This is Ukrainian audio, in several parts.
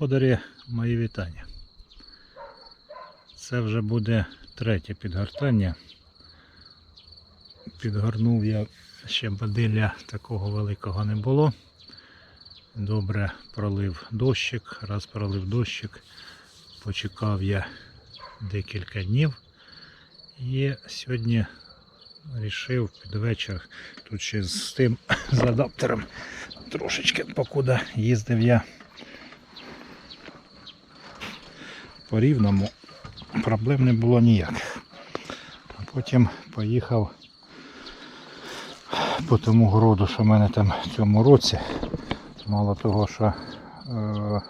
Господарі, мої вітання. Це вже буде третє підгортання. Підгорнув я ще бадилля такого великого не було. Добре пролив дощик, раз пролив дощик, почекав я декілька днів. І сьогодні вирішив під вечір тут ще з тим з адаптером трошечки покуди їздив я по рівному, проблем не було ніяких. А потім поїхав по тому городу, що в мене там в цьому році. Мало того, що е,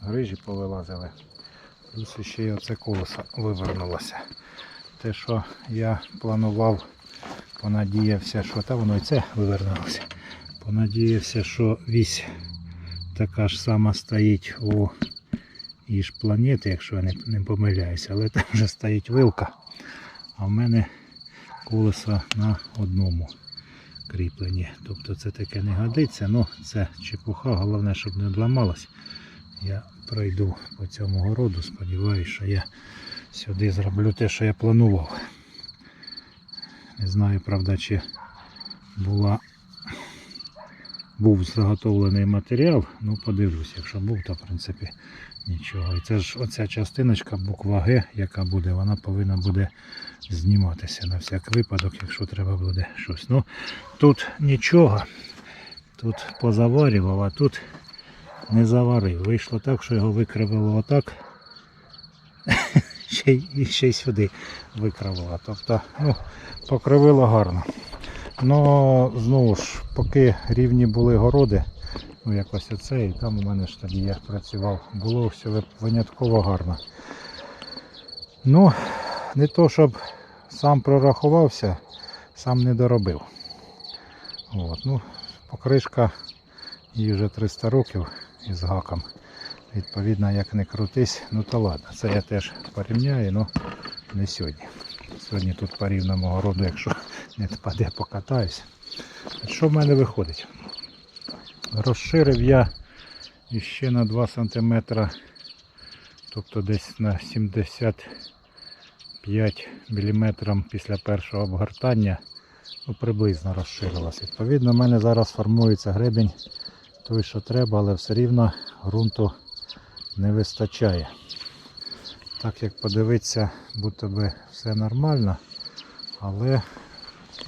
грижі повилазили, плюс ще й оце колесо вивернулося. Те, що я планував, понадіявся, що та воно і це вивернулося. Понадіявся, що вісь така ж сама стоїть у і ж планети, якщо я не, не помиляюся, але там вже стоїть вилка, а в мене колесо на одному кріпленні. Тобто це таке не годиться, ну це чепуха, головне, щоб не одламалось. Я пройду по цьому городу, сподіваюся, що я сюди зроблю те, що я планував. Не знаю, правда, чи була був заготовлений матеріал, ну подивлюсь, якщо був, то в принципі нічого. І це ж оця частиночка, буква Г, яка буде, вона повинна буде зніматися на всяк випадок, якщо треба буде щось. Ну тут нічого. Тут позаварював, а тут не заварив. Вийшло так, що його викривило отак. Ще й, ще й сюди викривило. Тобто, ну, покривило гарно. Ну, знову ж, поки рівні були городи, ну якось оце, і там у мене ж тоді я працював, було все винятково гарно. Ну, не то, щоб сам прорахувався, сам не доробив. От, ну, покришка їй вже 300 років із гаком. Відповідно, як не крутись, ну то ладно. Це я теж порівняю, ну не сьогодні. Сьогодні тут по рівному городу, якщо не впаде, покатаюся. Що в мене виходить? Розширив я іще на 2 см, тобто десь на 75 мм після першого обгортання, ну приблизно розширилось. Відповідно, в мене зараз формується гребень той, що треба, але все рівно ґрунту не вистачає. Так як подивитися, будто би все нормально, але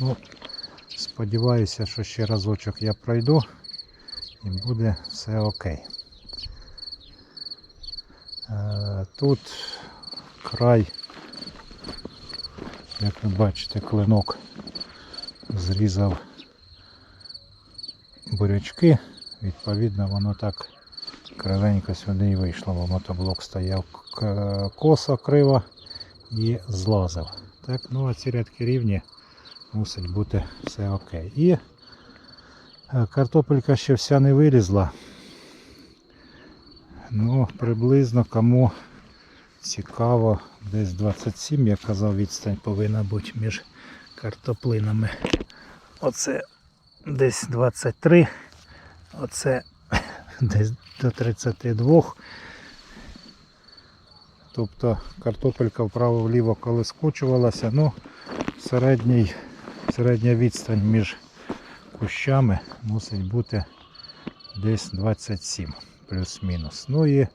ну, сподіваюся, що ще разочок я пройду і буде все окей. Е, Тут край, як ви бачите, клинок зрізав бурячки, відповідно воно так кривенько сюди і вийшло, бо мотоблок стояв косо криво і злазив. Так, ну а ці рядки рівні мусить бути все окей. І картопелька ще вся не вилізла. Ну, приблизно кому цікаво, десь 27, я казав, відстань повинна бути між картоплинами. Оце десь 23, оце десь до 32. Тобто картопелька вправо-вліво коли скочувалася, ну середній, середня відстань між кущами мусить бути десь 27 плюс-мінус. Ну і е,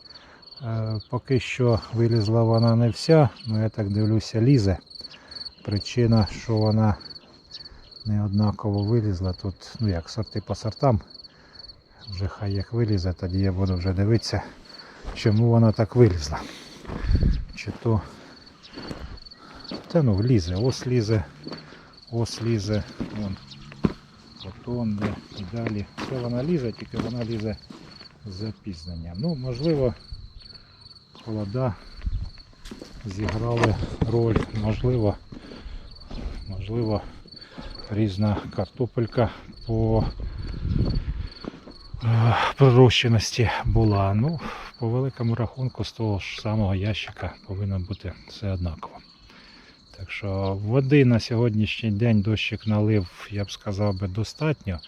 поки що вилізла вона не вся, ну я так дивлюся, лізе. Причина, що вона не однаково вилізла. Тут, ну як, сорти по сортам. Вже хай як вилізе, тоді я буду вже дивитися, чому вона так вилізла. Чи то та ну лізе, ось лізе, ось лізе, вон потом і далі. Все вона лізе, тільки вона лізе з запізненням. Ну, можливо, холода зіграли роль, можливо, можливо, різна картопелька по е, пророщеності була. Ну, по великому рахунку з того ж самого ящика повинно бути все однаково. Так що води на сьогоднішній день дощик налив, я б сказав би, достатньо.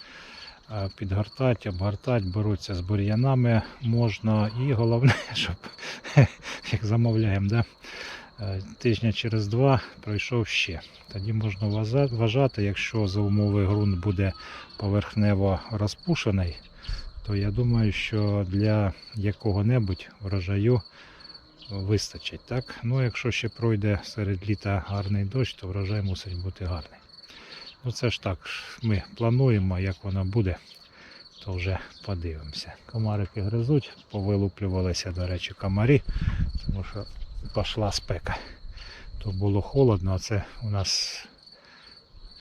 підгортати, обгортати, боротися з бур'янами можна. І головне, щоб як замовляємо, да? е, тижня через два пройшов ще. Тоді можна вважати, якщо за умови ґрунт буде поверхнево розпушений, то я думаю, що для якого-небудь врожаю вистачить. Так? Ну, якщо ще пройде серед літа гарний дощ, то врожай мусить бути гарний. Ну це ж так, ми плануємо, як воно буде, то вже подивимося. Комарики гризуть, повилуплювалися, до речі, комарі, тому що пішла спека. То було холодно, а це у нас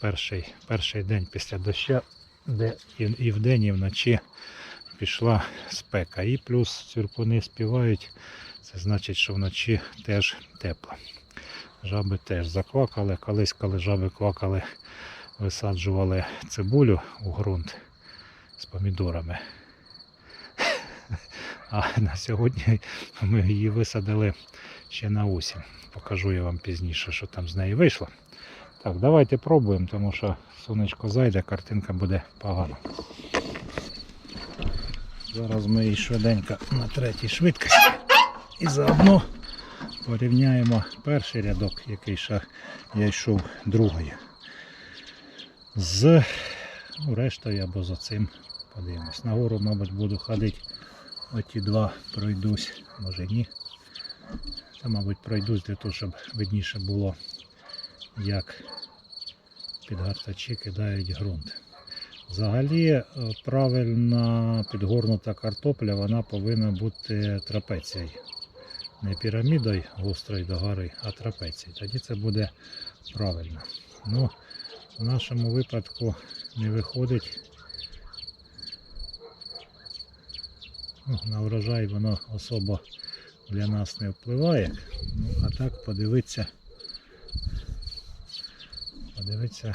перший, перший день після дощу, де і, і вдень, і вночі пішла спека. І плюс цвіркуни співають, це значить, що вночі теж тепло. Жаби теж заквакали. Колись, коли жаби квакали, висаджували цибулю у ґрунт з помідорами. А на сьогодні ми її висадили ще на осінь. Покажу я вам пізніше, що там з неї вийшло. Так, давайте пробуємо, тому що сонечко зайде, картинка буде погана. Зараз ми її швиденько на третій швидкості. І заодно порівняємо перший рядок, який ще я йшов другою. З ну, рештою або за цим подивимось. Нагору, мабуть, буду ходити. Оті два пройдусь, може ні. Це, мабуть, пройдусь для того, щоб видніше було, як підгортачі кидають ґрунт. Взагалі е, правильно підгорнута картопля вона повинна бути трапецією. Не пірамідою гострою до гори, а трапецією. Тоді це буде правильно. Ну, в нашому випадку не виходить. Ну, на врожай воно особо для нас не впливає. Ну, а так подивитися. Подивитися.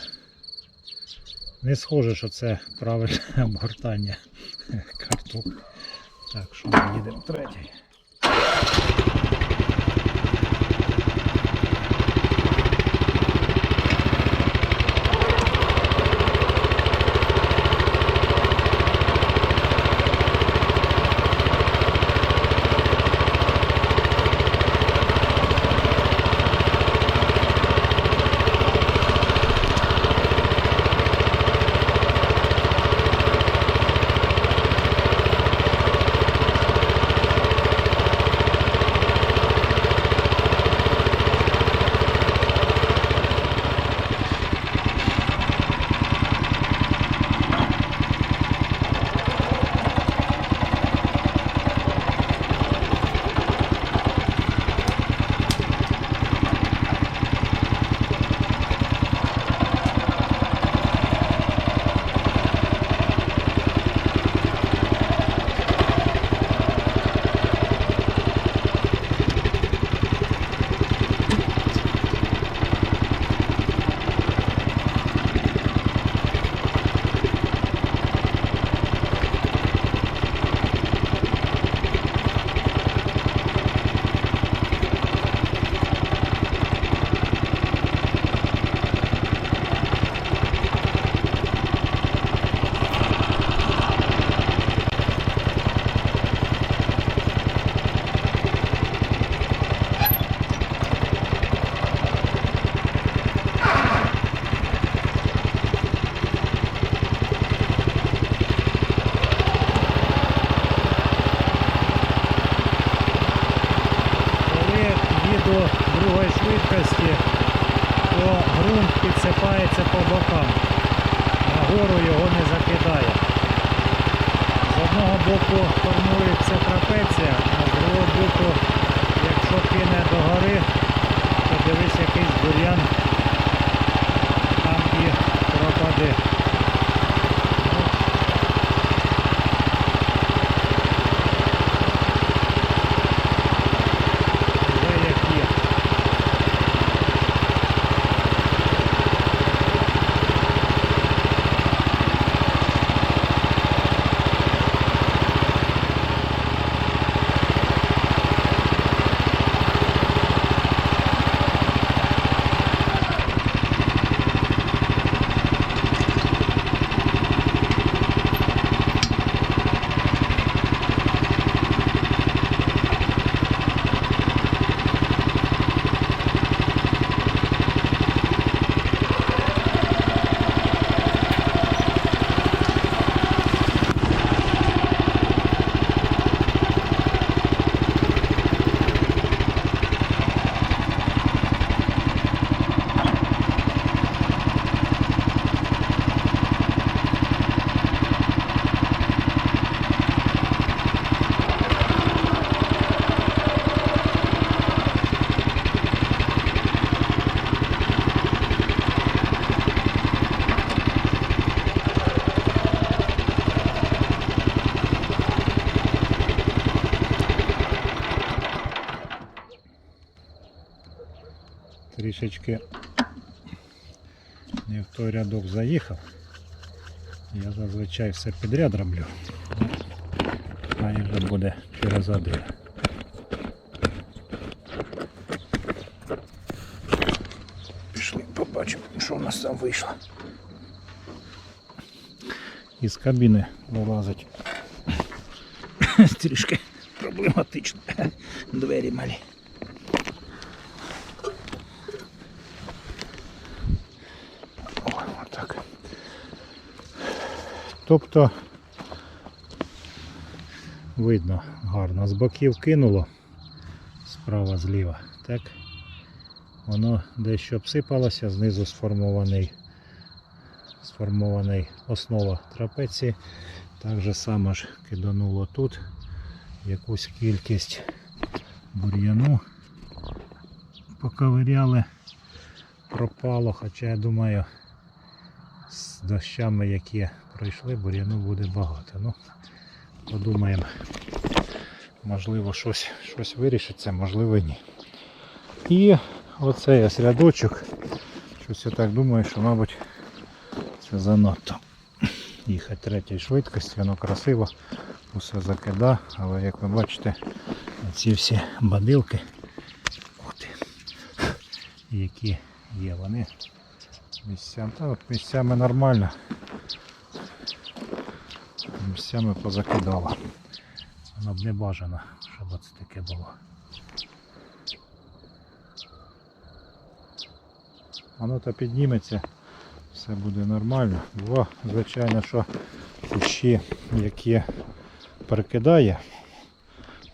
Не схоже, що це правильне обгортання картоплі. Так, що ми їдемо третій. Трішечки не в той рядок заїхав. Я зазвичай все підряд роблю. А вже буде через один. Пішли, побачимо, що в нас там вийшло. Із кабіни вилазить. Трішки проблематично. Двері малі. О, отак. Тобто видно гарно. З боків кинуло справа зліва. Так. Воно дещо обсипалося, знизу сформований, сформований основа трапеції. Так же само ж кидануло тут якусь кількість бур'яну. Поковиряли, пропало, хоча я думаю, з дощами, які пройшли, бур'яну буде багато. Ну, подумаємо, можливо, щось, щось вирішиться, можливо ні. І оцей ось рядочок. Щось я так думаю, що, мабуть, це занадто. Їхати третій швидкості, воно красиво, усе закида, але як ви бачите, ці всі бадилки, от, які є, вони місцями, та от місцями нормально. Місцями позакидало. Воно б не бажано, щоб це таке було. Воно то підніметься, все буде нормально. Бо, звичайно, що кущі, які перекидає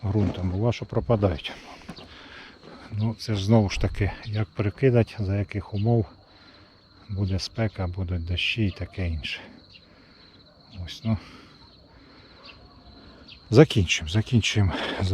ґрунтом, бува, що пропадають. Ну, це ж знову ж таки, як перекидати, за яких умов буде спека, будуть дощі і таке інше. Ось, ну. Закінчимо, закінчуємо з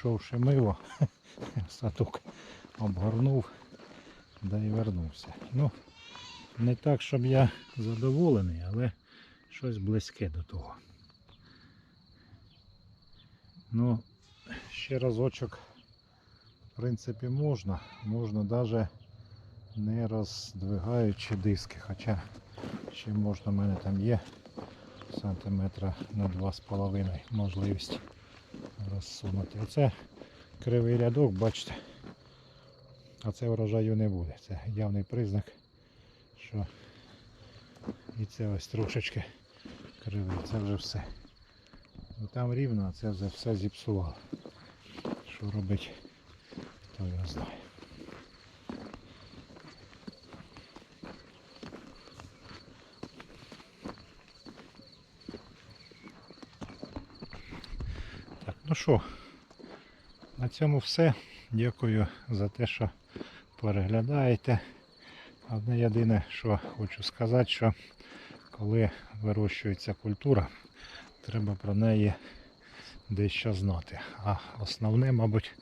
йшовши мило, садок обгорнув, да і вернувся. Ну, не так, щоб я задоволений, але щось близьке до того. Ну, ще разочок, в принципі, можна. Можна навіть не роздвигаючи диски, хоча ще можна, в мене там є сантиметра на 2,5 можливість розсунути. Оце кривий рядок, бачите, а це врожаю не буде. Це явний признак, що і це ось трошечки кривий, це вже все. Ну там рівно, а це вже все зіпсувало. Що робить, хто його знає. Так, ну що, на цьому все. Дякую за те, що переглядаєте. Одне єдине, що хочу сказати, що коли вирощується культура, треба про неї дещо знати. А основне, мабуть,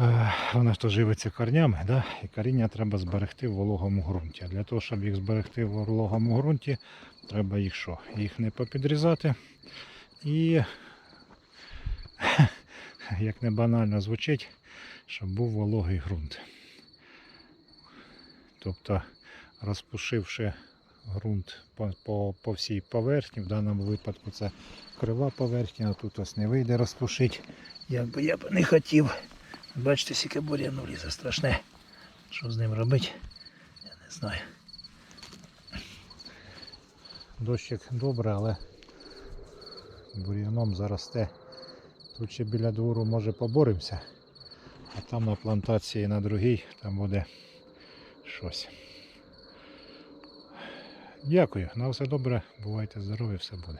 е, вона ж живиться корнями, да? і коріння треба зберегти в вологому ґрунті. А для того, щоб їх зберегти в вологому ґрунті, треба їх що? Їх не попідрізати. І як не банально звучить, щоб був вологий ґрунт. Тобто розпушивши ґрунт по, по, по всій поверхні, в даному випадку це крива поверхня, а тут ось не вийде розпушити. Як би я б не хотів. Бачите, скільки бур'яну лізе страшне. Що з ним робити? Я не знаю. Дощик добре, але бур'яном заросте. Тут ще біля двору може поборемося, а там на плантації на другій там буде щось. Дякую. На все добре. Бувайте здорові, все буде.